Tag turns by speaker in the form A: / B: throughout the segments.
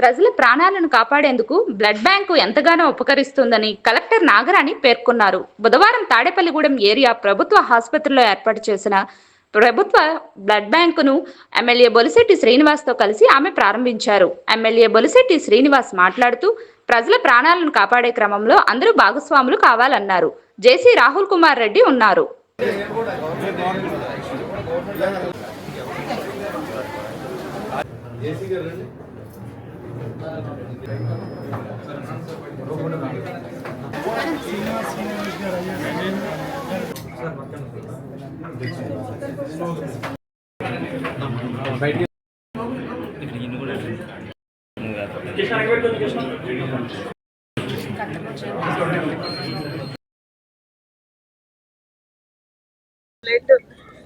A: ప్రజల ప్రాణాలను కాపాడేందుకు బ్లడ్ బ్యాంకు ఎంతగానో ఉపకరిస్తుందని కలెక్టర్ నాగరాణి పేర్కొన్నారు. బుధవారం తాడేపల్లిగూడెం ఏరియా ప్రభుత్వ ఆసుపత్రిలో ఏర్పాటు చేసిన ప్రభుత్వ బ్లడ్ బ్యాంకును ఎమ్మెల్యే బొలిశెట్టి శ్రీనివాస్తో కలిసి ఆమె ప్రారంభించారు. ఎమ్మెల్యే బొలిశెట్టి శ్రీనివాస్ మాట్లాడుతూ ప్రజల ప్రాణాలను కాపాడే క్రమంలో అందరూ భాగస్వాములు కావాలన్నారు. జేసీ రాహుల్ కుమార్ రెడ్డి ఉన్నారు.
B: బ్లడ్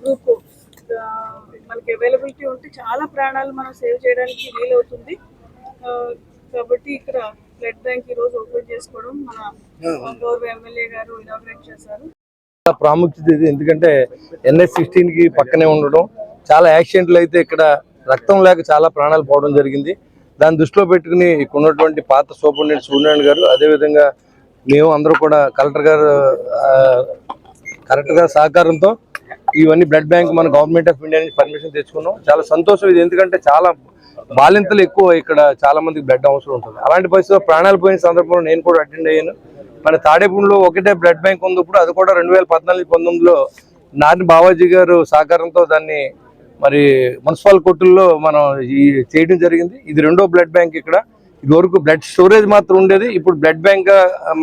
B: గ్రూప్ uh, మనకి అవైలబిలిటీ ఉంటే చాలా ప్రాణాలు మనం సేవ్ చేయడానికి వీలవుతుంది. కాబట్టి ఇక్కడ బ్లడ్ బ్యాంక్ ఈ రోజు ఓపెన్ చేసుకోవడం మన గౌరవ ఎమ్మెల్యే గారు ఇనాగ్రేట్ చేశారు.
C: చాలా ప్రాముఖ్యత ఇది. ఎందుకంటే ఎన్ఎస్ సిక్స్టీన్కి పక్కనే ఉండడం చాలా యాక్సిడెంట్లు అయితే ఇక్కడ రక్తం లేక చాలా ప్రాణాలు పోవడం జరిగింది. దాన్ని దృష్టిలో పెట్టుకుని ఇక్కడ ఉన్నటువంటి పాత సూపరింటెండెంట్ సూర్యనారాయణ గారు అదేవిధంగా మేము అందరూ కూడా కలెక్టర్ గారు గారి సహకారంతో ఇవన్నీ బ్లడ్ బ్యాంక్ మన గవర్నమెంట్ ఆఫ్ ఇండియా నుంచి పర్మిషన్ తెచ్చుకున్నాం. చాలా సంతోషం ఇది. ఎందుకంటే చాలా బాలింతలు ఎక్కువ ఇక్కడ చాలా మందికి బ్లడ్ అవసరం ఉంటుంది. అలాంటి పరిస్థితిలో ప్రాణాలు పోయిన సందర్భంలో నేను కూడా అటెండ్ అయ్యాను. మన తాడేపూడిలో ఒకటే బ్లడ్ బ్యాంక్ ఉంది. ఇప్పుడు అది కూడా రెండు వేల పద్నాలుగు పంతొమ్మిదిలో నాని బావాజీ గారు సహకారంతో దాన్ని మరి మున్సిపల్ కోర్టుల్లో మనం ఈ చేయడం జరిగింది. ఇది రెండో బ్లడ్ బ్యాంక్ ఇక్కడ. ఇది వరకు బ్లడ్ స్టోరేజ్ మాత్రం ఉండేది. ఇప్పుడు బ్లడ్ బ్యాంక్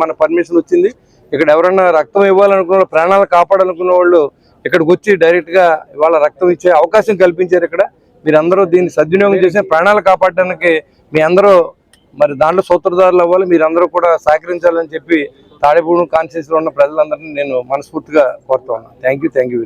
C: మన పర్మిషన్ వచ్చింది. ఇక్కడ ఎవరైనా రక్తం ఇవ్వాలనుకున్న ప్రాణాలు కాపాడాలనుకున్న వాళ్ళు ఇక్కడికి వచ్చి డైరెక్ట్గా ఇవాళ వాళ్ళ రక్తం ఇచ్చే అవకాశం కల్పించారు ఇక్కడ. మీరందరూ దీన్ని సద్వినియోగం చేసి ప్రాణాలు కాపాడడానికి మీ అందరూ మరి దాంట్లో సూత్రధారులు అవ్వాలి మీరందరూ కూడా సహకరించాలని చెప్పి తాడేపూడి కాన్స్టిట్యూన్సీలో ఉన్న ప్రజలందరినీ నేను మనస్ఫూర్తిగా కోరుతా ఉన్నాను థ్యాంక్ యూ థ్యాంక్ యూ